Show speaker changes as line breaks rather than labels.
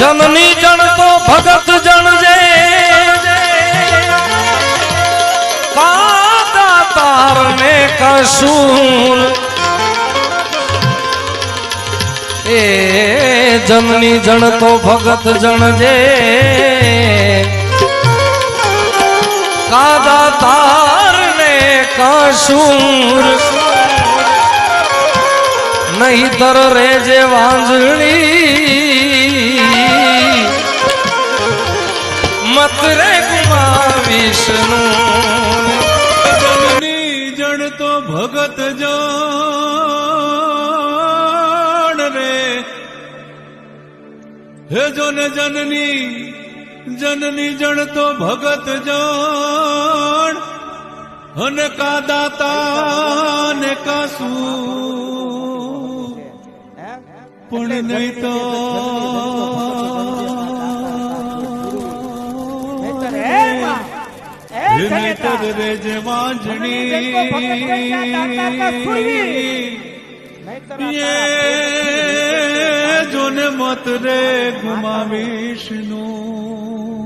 જનની જણ તો ભગત જણજે કાતા તારને કશું એ જનની જણ તો ભગત જણજે કાદા તારને કશું નહીતર રેજે વાંજણી મત રે ગુમાવીશનું
વિષ્ણુ. જણ તો ભગત જાણ રે. હે જો ને જનની જનની જણ તો ભગત જાણ. અને કા દાતા ને કા શું પણ નહીં તો રે જે વાંજણી એ જોને મત રે ગુમાવીશનું.